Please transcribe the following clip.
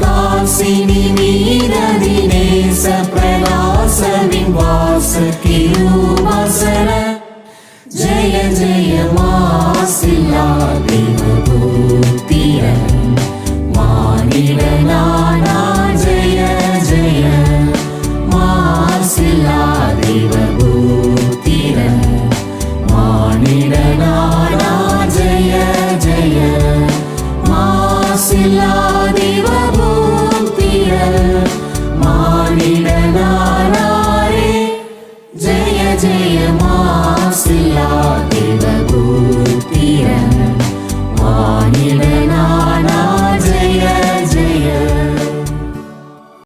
காசினி நீரதி நேச பிரகாசவின் வாசகிருவாசன ஜய ஜய மாசிலா தேவபூத்திய மாநிலனானா ஜய ஜய மாசிலா தேவபூத்திய மாநிலனானா ஜய ஜய மாசிலா ஜெய ஜெய மாசிலா